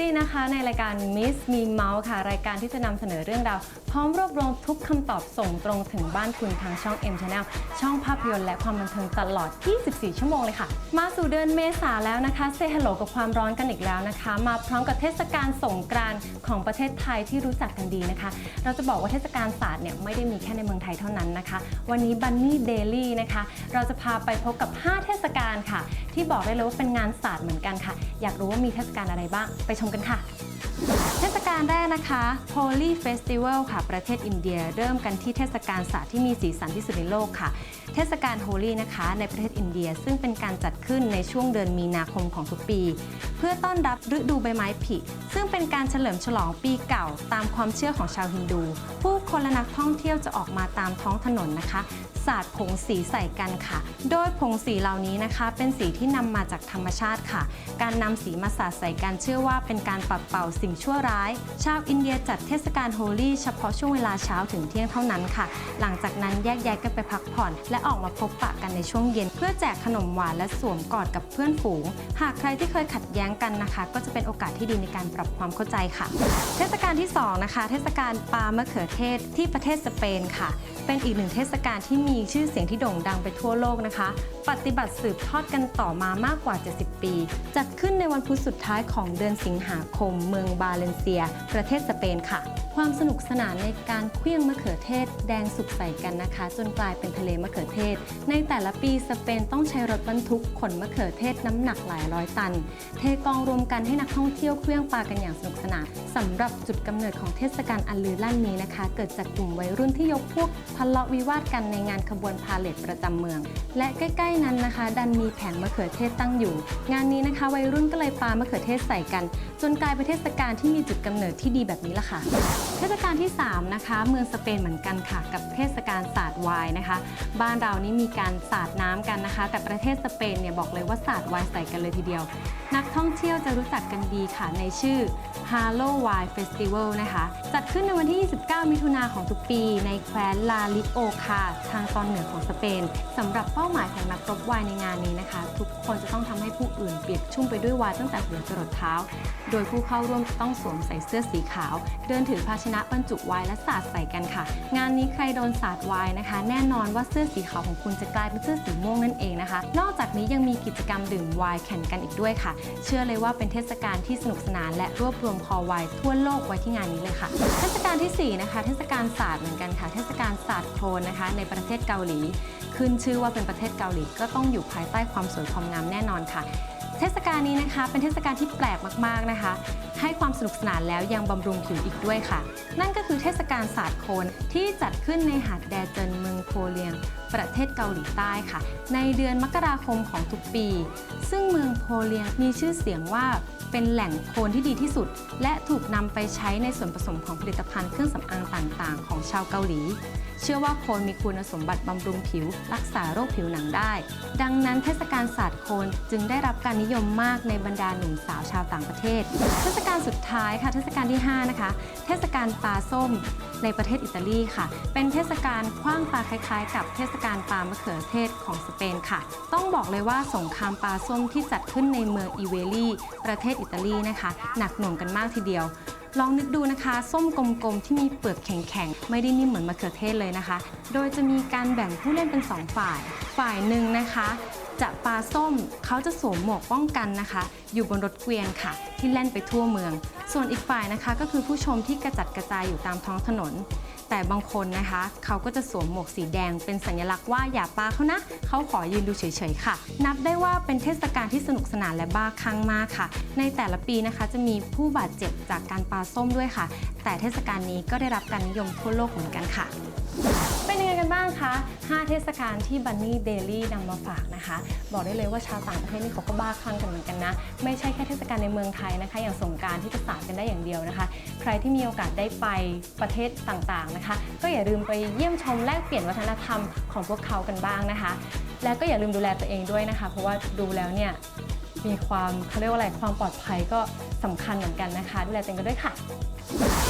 ตี้นะคะในรายการ Miss Me Mouse ค่ะ รายการที่จะนำเสนอเรื่องราว พร้อมรวบรวมทุกคำตอบส่งตรงถึงบ้านคุณทางช่อง M Channel ช่องภาพยนตร์และความบันเทิงตลอด 24 ชั่วโมงเลยค่ะ มาสู่เดือนเมษาแล้วนะคะเซฮัลโหลกับความร้อนกันอีกแล้วนะคะ มาพร้อมกับเทศกาลสงกรานต์ของประเทศไทยที่รู้จักกันดีนะคะ เราจะบอกว่าเทศกาลศาสตร์เนี่ยไม่ได้มีแค่ในเมืองไทยเท่านั้นนะคะ วันนี้บันนี่เดลี่นะคะ เราจะพาไปพบกับ 5 เทศกาลค่ะ ที่บอกได้เลยว่าเป็นงานศาสตร์เหมือนกันค่ะ อยากรู้ว่ามีเทศกาลอะไรบ้างไปชมกันค่ะ เทศกาลแรกนะคะ Holy Festival ค่ะ ประเทศอินเดีย เริ่มกันที่เทศกาลศาสตร์ที่มีสีสันที่สุดในโลกค่ะ เทศกาลโฮลีนะคะในประเทศอินเดียซึ่งเป็นการจัดขึ้นในช่วงเดือนมีนาคมของทุกปี เพื่อต้อนรับฤดูใบไม้ผลิซึ่งเป็นการเฉลิมฉลองปีเก่าตามความเชื่อของชาวฮินดู ผู้คนและนักท่องเที่ยวจะออกมาตามท้องถนนนะคะ สาดผงสีใส่กันค่ะ โดยผงสีเหล่านี้นะคะ เป็นสีที่นำมาจากธรรมชาติค่ะ การนำสีมาสาดใส่กันเชื่อว่าเป็นการปัดเป่าสิ่งชั่วร้าย ชาวอินเดียจัดเทศกาลโฮลี่เฉพาะช่วงเวลาเช้าถึงเที่ยงเท่านั้นค่ะ หลังจากนั้นแยกย้ายกันไปพักผ่อน และออกมาพบปะกันในช่วงเย็น เพื่อแจกขนมหวานและสวมกอดกับเพื่อนฝูง หากใครที่เคยขัดแย้งกันนะคะ ก็จะเป็นโอกาสที่ดีในการปรับความเข้าใจค่ะ เทศกาลที่สองนะคะ เทศกาลปลามะเขือเทศที่ประเทศสเปนค่ะ เป็นอีกหนึ่งเทศกาลที่มีีชื่อเสียงที่โด่งดังไปทั่วโลกนะคะ ปฏิบัติสืบทอดกันต่อมามากกว่า 70 ปี จัดขึ้นในวันพุธสุดท้ายของเดือนสิงหาคม เมืองบาเลนเซีย ประเทศสเปนค่ะ ความสนุกสนานในการเคลื่องมะเขือเทศ แดงสุกใส่กันนะคะ จนกลายเป็นทะเลมะเขือเทศ ในแต่ละปีสเปนต้องใช้รถบรรทุกขนมะเขือเทศน้ำหนักหลายร้อยตัน เทกองรวมกันให้นักท่องเที่ยวเคลื่องปลากันอย่างสนุกสนานสำหรับจุดกำเนิดของเทศกาลอันลือลั่นนี้นะคะ เกิดจากกลุ่มวัยรุ่นที่ยกพวกทะเลาะวิวาทกันในงานขบวนพาเหรดประจำเมือง และใกล้ ๆ นั้นนะคะ ดันมีแผงมะเขือเทศตั้งอยู่ งานนี้นะคะ วัยรุ่นก็เลยปามะเขือเทศใส่กัน จนกลายเป็นเทศกาลที่มีจุดกำเนิดที่ดีแบบนี้ละค่ะเทศกาลที่ 3 นะคะ เมืองสเปนเหมือนกันค่ะ กับเทศกาลสาดไวน์นะคะ บ้านเรานี่มีการสาดน้ำกันนะคะ แต่ประเทศสเปนเนี่ยบอกเลยว่าสาดไวน์ใส่กันเลยทีเดียวนักท่องเที่ยวจะรู้จักกันดีค่ะในชื่อ Halo w i Festival นะคะ จัดขึ้นในวันที่ 29 มิถุนาของทุกปี ในแคว้นลาลิโอคาทางตอนเหนือของสเปนสำหรับเป้าหมายของนักรบไวน์ในงานนี้นะคะ ทุกคนจะต้องทำให้ผู้อื่นเปียกชุ่มไปด้วยไวน์ตั้งแต่หัวจรดเท้า โดยผู้เข้าร่วมจะต้องสวมใส่เสื้อสีขาว เดินถือภาชนะบรรจุไวน์และสาดใส่กันค่ะ งานนี้ใครโดนสาดไวน์นะคะ แน่นอนว่าเสื้อสีขาวของคุณจะกลายเป็นเสื้อสีม่วงนั่นเองนะคะ นอกจากนี้ยังมีกิจกรรมดื่มไวน์แข่งกันอีกด้วยค่ะเชื่อเลยว่าเป็นเทศกาลที่สนุกสนานและรวบรวมคอไวทั่วโลกไว้ที่งานนี้เลยค่ะ เทศกาลทีสี่ 4 นะคะ เทศกาลศาสตร์เหมือนกันค่ะ เทศกาลศาสตร์โครนนะคะ ในประเทศเกาหลี ขึ้นชื่อว่าเป็นประเทศเกาหลีก็ต้องอยู่ภายใต้ความสวยความงามแน่นอนค่ะ เทศกาลนี้นะคะ เป็นเทศกาลที่แปลกมากๆนะคะ ให้ความสนุกสนานแล้วยังบำรุงผิวอีกด้วยค่ะ นั่นก็คือเทศกาลศาสตร์โคนที่จัดขึ้นในหาดแดเจินเมืองโพเลียง ประเทศเกาหลีใต้ค่ะ ในเดือนมกราคมของทุกปี ซึ่งเมืองโพเลียงมีชื่อเสียงว่าเป็นแหล่งโคนที่ดีที่สุด และถูกนำไปใช้ในส่วนผสมของผลิตภัณฑ์เครื่องสำอางต่างๆ ของชาวเกาหลี เชื่อว่าโคนมีคุณสมบัติบำรุงผิว รักษาโรคผิวหนังได้ ดังนั้นเทศกาลศาสตร์โคนจึงได้รับการนิยมมากในบรรดาหนุ่มสาวชาวต่างประเทศ เทศกาลสุดท้ายค่ะเทศกาลที่ 5 นะคะ เทศกาลปลาส้มในประเทศอิตาลีค่ะ เป็นเทศกาลคว้างปลาคล้ายๆ กับเทศกาลปลามะเขือเทศของสเปนค่ะ ต้องบอกเลยว่าสงครามปลาส้มที่จัดขึ้นในเมืองอีเวลีประเทศอิตาลีนะคะ หนักหน่วงกันมากทีเดียวลองนึกดูนะคะ ส้มกลมๆ ที่มีเปลือกแข็งๆ ไม่ได้นิ่มเหมือนมะเขือเทศเลยนะคะ โดยจะมีการแบ่งผู้เล่นเป็น 2 ฝ่าย ฝ่ายหนึ่งนะคะ จะปลาส้มเขาจะสวมหมวกป้องกันนะคะ อยู่บนรถเกวียนค่ะ ที่แล่นไปทั่วเมือง ส่วนอีกฝ่ายนะคะ ก็คือผู้ชมที่กระจัดกระจายอยู่ตามท้องถนน แต่บางคนนะคะ เขาก็จะสวมหมวกสีแดง เป็นสัญลักษณ์ว่าอย่าปาเขานะ เขาขอยืนดูเฉยๆค่ะ นับได้ว่าเป็นเทศกาลที่สนุกสนานและบ้าคลั่งมากค่ะ ในแต่ละปีนะคะจะมีผู้บาดเจ็บจากการปาส้มด้วยค่ะ แต่เทศกาลนี้ก็ได้รับการนิยมทั่วโลกเหมือนกันค่ะเป็นยังไง กันบ้างคะ 5 เทศกาลที่บันนี่เดลี่นำมาฝากนะคะ บอกได้เลยว่าชาวต่างประเทศนี่เขาก็บ้าคลั่งกันเหมือนกันนะ ไม่ใช่แค่เทศกาลในเมืองไทยนะคะ อย่างสงการที่จะสาดกันได้อย่างเดียวนะคะ ใครที่มีโอกาสได้ไปประเทศต่างๆนะคะ ก็อย่าลืมไปเยี่ยมชมแลกเปลี่ยนวัฒนธรรมของพวกเขากันบ้างนะคะ และก็อย่าลืมดูแลตัวเองด้วยนะคะ เพราะว่าดูแล้วเนี่ยมีความเขาเรียกว่าอะไรความปลอดภัยก็สำคัญเหมือนกันนะคะ ดูแลตัวเองกันด้วยค่ะ